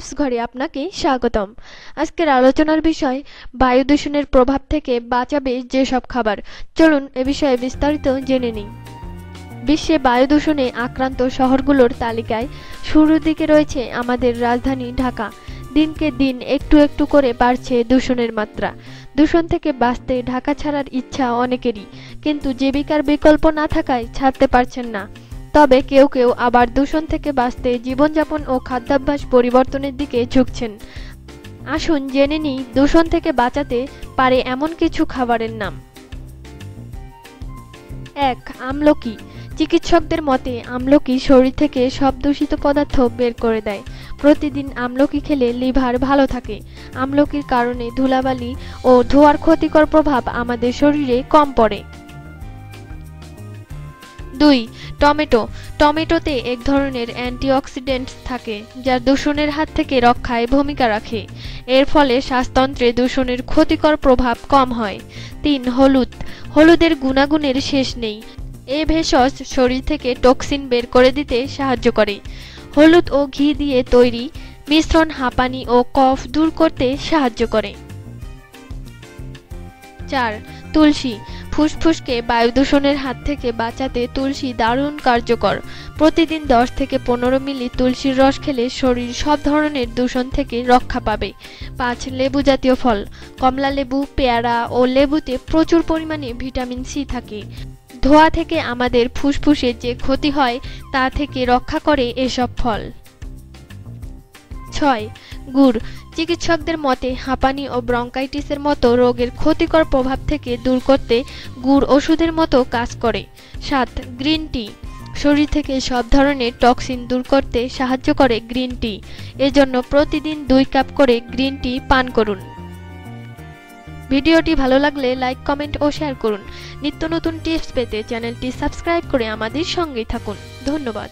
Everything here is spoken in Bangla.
টিপস ঘরে আপনাকে স্বাগতম। আজকের আলোচনার বিষয়, বায়ু দূষণের প্রভাব থেকে বাঁচাবে যেসব খাবার। চলুন এ বিষয়ে বিস্তারিত জেনে নিই। বিশ্বে বায়ু দূষণে আক্রান্ত শহরগুলোর তালিকায় শুরুর দিকে রয়েছে আমাদের রাজধানী ঢাকা। দিনকে দিন একটু একটু করে বাড়ছে দূষণের মাত্রা। দূষণ থেকে বাঁচতে ঢাকা ছাড়ার ইচ্ছা অনেকেরই, কিন্তু জীবিকার বিকল্প না থাকায় ছাড়তে পারছেন না। তবে কেউ কেউ আবার দূষণ থেকে বাঁচতে জীবনযাপন ও খাদ্যাভ্যাস পরিবর্তনের দিকে ঝুঁকছেন। আসুন জেনে নিই, দূষণ থেকে বাঁচাতে পারে এমন কিছু খাবারের নাম। এক, আমলকি। চিকিৎসকদের মতে, আমলকি শরীর থেকে সব দূষিত পদার্থ বের করে দেয়। প্রতিদিন আমলকি খেলে লিভার ভালো থাকে। আমলকির কারণে ধুলাবালি ও ধোঁয়ার ক্ষতিকর প্রভাব আমাদের শরীরে কম পড়ে। দুই, টমেটো। টমেটোতে এক ধরনের অ্যান্টিঅক্সিডেন্টস থাকে, যা দূষণের হাত থেকে রক্ষায় ভূমিকা রাখে। এর ফলে শ্বাসতন্ত্রে দূষণের ক্ষতিকর প্রভাব কম হয়। তিন, হলুদ। হলুদের গুণাগুণের শেষ নেই। এ ভেষজ শরীর থেকে টক্সিন বের করে দিতে সাহায্য করে। হলুদ ও ঘি দিয়ে তৈরি মিশ্রণ হাঁপানি ও কফ দূর করতে সাহায্য করে। চার, তুলসী। ফুসফুসকে বায়ু দূষণের হাত থেকে বাঁচাতে তুলসী দারুণ কার্যকর। প্রতিদিন দশ থেকে পনেরো মিলি তুলসীর রস খেলে শরীর সব ধরনের দূষণ থেকে রক্ষা পাবে। পাঁচ লেবু জাতীয় ফল। কমলা লেবু, পেয়ারা ও লেবুতে প্রচুর পরিমাণে ভিটামিন সি থাকে। ধোয়া থেকে আমাদের ফুসফুসের যে ক্ষতি হয়, তা থেকে রক্ষা করে এসব ফল। ছয়, গুড়। চিকিৎসকদের মতে, হাঁপানি ও ব্রঙ্কাইটিসের মতো রোগের ক্ষতিকর প্রভাব থেকে দূর করতে গুড় ওষুধের মতো কাজ করে। সাত, গ্রিন টি। শরীর থেকে সব ধরনের টক্সিন দূর করতে সাহায্য করে গ্রিন টি। এজন্য প্রতিদিন দুই কাপ করে গ্রিন টি পান করুন। ভিডিওটি ভালো লাগলে লাইক, কমেন্ট ও শেয়ার করুন। নিত্য নতুন টিপস পেতে চ্যানেলটি সাবস্ক্রাইব করে আমাদের সঙ্গেই থাকুন। ধন্যবাদ।